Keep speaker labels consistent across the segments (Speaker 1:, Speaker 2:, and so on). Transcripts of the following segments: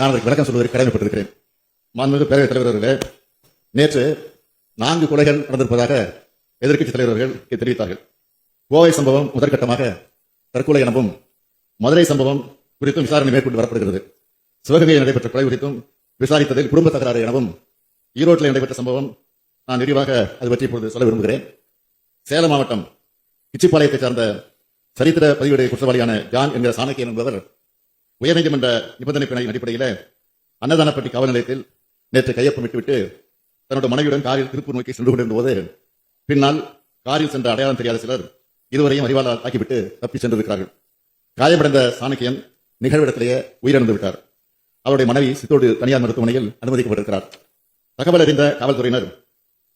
Speaker 1: நான் அதற்கு விளக்கம் சொல்வதற்கு கடமைப்பட்டிருக்கிறேன். மாண்புமிகு பேரவைத் தலைவர் அவர்களே நேற்று நான்கு கொலைகள் நடந்திருப்பதாக எதிர்க்கட்சித் தலைவர் அவர்கள் தெரிவித்தார்கள். கோவை சம்பவம் முதற்கட்டமாக தற்கொலை எனவும் மதுரை சம்பவம் குறித்தும் விசாரணை மேற்கொண்டு வரப்படுகிறது. சிவகங்கையில் நடைபெற்ற கொலை குறித்தும் விசாரித்ததில் குடும்ப தகராறு எனவும் ஈரோட்டில் நடைபெற்ற சம்பவம் நான் விரிவாக அது பற்றி இப்பொழுது சொல்ல விரும்புகிறேன். சேலம் மாவட்டம் கிச்சிப்பாளையத்தைச் சார்ந்த சரித்திர பதிவேடு குற்றவாளியான ஜான் என்கிற சாணக்கியன் என்பவர் உயர்நீதிமன்ற நிபந்தனை பிணையின் அடிப்படையில் அன்னதானப்பட்டி காவல் நிலையத்தில் நேற்று கையொப்பம் விட்டுவிட்டு தன்னோட மனைவியுடன் காரில் திருப்பூர் நோக்கி சென்று கொண்டிருந்த போது பின்னால் காரில் சென்ற அடையாளம் தெரியாத சிலர் இதுவரையும் அறிவாளால் தாக்கிவிட்டு தப்பி சென்றிருக்கிறார்கள். காயமடைந்த சாணக்கியன் நிகழ்விடத்திலேயே உயிரிழந்து விட்டார். அவருடைய மனைவி சித்தோடு தனியார் மருத்துவமனையில் அனுமதிக்கப்பட்டிருக்கிறார். தகவல் அறிந்த காவல்துறையினர்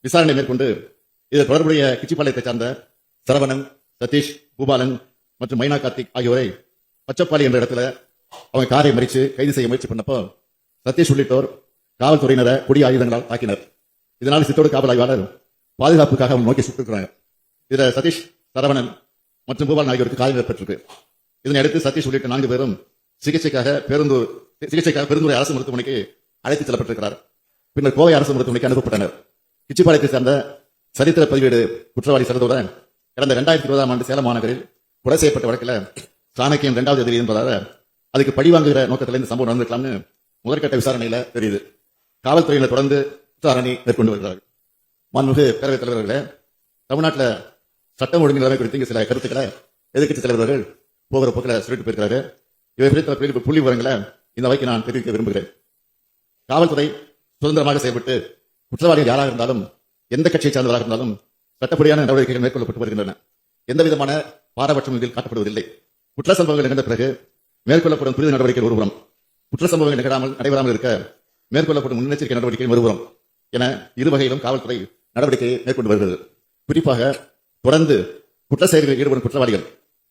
Speaker 1: விசாரணை மேற்கொண்டு இது தொடர்புடைய கிச்சிப்பாளையத்தைச் சார்ந்த சரவணன் சதீஷ் பூபாலன் மற்றும் மைனா கார்த்திக் ஆகியோரை பச்சப்பாளி என்ற இடத்துல அவங்க காரை மறித்து கைது செய்ய முயற்சி பண்ணப்போ சதீஷ் உள்ளிட்டோர் காவல்துறையினரை கொடிய ஆயுதங்களால் தாக்கினர். இதனால் சித்தோடு காவல் ஆய்வாளர் பாதுகாப்புக்காக அவங்க நோக்கி சுட்டிருக்கிறாங்க இதில் சதீஷ் சரவணன் மற்றும் பூபாலன் ஆகியோருக்கு காயம் ஏற்பட்டிருக்கு. இதனை அடுத்து சதீஷ் உள்ளிட்ட நான்கு பேரும் சிகிச்சைக்காக பேருந்தூர் சிகிச்சைக்காக பெருந்துறை அரசு மருத்துவமனைக்கு அழைத்து செல்லப்பட்டிருக்கிறார். பின்னர் கோவை அரசு மருத்துவமனைக்கு அனுப்பப்பட்டனர். கிச்சிப்பாளையத்தை சேர்ந்த சரித்திர பதிவேடு குற்றவாளி சிறந்தோட கடந்த இரண்டாயிரத்தி இருபதாம் ஆண்டு சேலம் மாநகரில் கொலை செய்யப்பட்ட வழக்கில் சாணக்கியம் இரண்டாவது எதிரி என்பதாக அதுக்கு பழி வாங்குகிற நோக்கத்தில் இந்த சம்பவம் நடந்திருக்கலாம்னு முதற்கட்ட விசாரணையில தெரியுது. காவல்துறையினர் தொடர்ந்து விசாரணை மேற்கொண்டு வருகிறார்கள். மாண்புமிகு பேரவைத் தலைவர்களே தமிழ்நாட்டில் சட்டம் ஒழுங்கு நிலைமை குறித்து இங்கு சில கருத்துக்களை எதிர்க்கட்சி தலைவர்கள் போகிற போக்கில் சொல்லிட்டு போயிருக்கிறாரு. இவை குறித்த புள்ளி- புள்ளி விவரங்களை இந்த வகைக்கு நான் தெரிவிக்க விரும்புகிறேன். காவல்துறை சுதந்திரமாக செயல்பட்டு குற்றவாளிகள் யாராக இருந்தாலும் எந்த கட்சியை சார்ந்தவராக இருந்தாலும் சட்டப்படியான நடவடிக்கைகள் மேற்கொள்ளப்பட்டு வருகின்றன. எந்த விதமான பாரபட்சம் இதில் காட்டப்படுவதில்லை. குற்ற சம்பவங்கள் நிகழ்ந்த பிறகு மேற்கொள்ளப்படும் புரித நடவடிக்கை ஒருபுறம் குற்ற சம்பவங்கள் நிகழாமல் நடைபெறாமல் இருக்க மேற்கொள்ளப்படும் முன்னெச்சரிக்கை நடவடிக்கை மறுபுறம் என இரு வகையிலும் காவல்துறை நடவடிக்கையை மேற்கொண்டு வருகிறது. குறிப்பாக தொடர்ந்து குற்ற செயல்களில் ஈடுபடும் குற்றவாளிகள்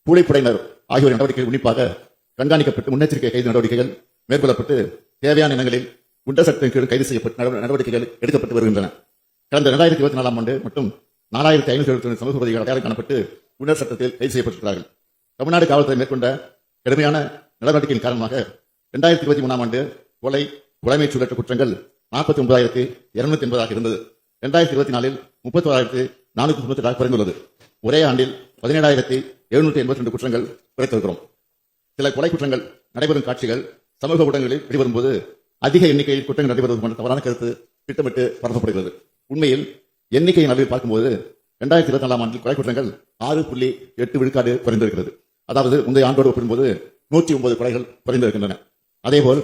Speaker 1: கூலிப்படையினர் ஆகியோர் நடவடிக்கைகள் உன்னிப்பாக கண்காணிக்கப்பட்டு முன்னெச்சரிக்கை கைது நடவடிக்கைகள் மேற்கொள்ளப்பட்டு தேவையான இனங்களில் குண்டர் சட்டத்தின் கீழ் கைது செய்யப்பட்டு நடவடிக்கைகள் எடுக்கப்பட்டு வருகின்றன. கடந்த இரண்டாயிரத்தி இருபத்தி நாலாம் ஆண்டு மற்றும் நாலாயிரத்தி ஐநூத்தி எழுபத்தி சமூக விரோதிகள் அடையாளம் காணப்பட்டு குண்டர் சட்டத்தில் கைது செய்யப்பட்டிருக்கிறார்கள். தமிழ்நாடு காவல்துறை மேற்கொண்ட கடுமையான நடவடிக்கையின் காரணமாக இரண்டாயிரத்தி இருபத்தி மூணாம் ஆண்டு கொலை கொலைமை சூழற்ற குற்றங்கள் நாற்பத்தி ஒன்பதாயிரத்தி இருநூத்தி எண்பதாக இருந்தது. இரண்டாயிரத்தி இருபத்தி நாலில் முப்பத்தி ஓராயிரத்து நானூத்தி தொண்ணூத்தி ஆறு குறைந்துள்ளது. ஒரே ஆண்டில் பதினேழாயிரத்தி எழுநூற்றி எண்பத்தி ரெண்டு குற்றங்கள் குறைத்திருக்கிறோம். சில கொலை குற்றங்கள் நடைபெறும் காட்சிகள் சமூக ஊடகங்களில் வெளிவரும்போது அதிக எண்ணிக்கையில் குற்றங்கள் நடைபெறுவது போன்ற தவறான கருத்து திட்டமிட்டு பரப்பப்படுகிறது. உண்மையில் எண்ணிக்கையின் அளவில் பார்க்கும்போது இரண்டாயிரத்தி இருபத்தி நாலாம் ஆண்டில் கொலை குற்றங்கள் ஆறு புள்ளி எட்டு விழுக்காடு குறைந்திருக்கிறது. அதாவது முந்தைய ஆண்டோடு ஒப்பிடும்போது நூற்றி ஒன்பது கொலைகள் குறைந்திருக்கின்றன அதேபோல்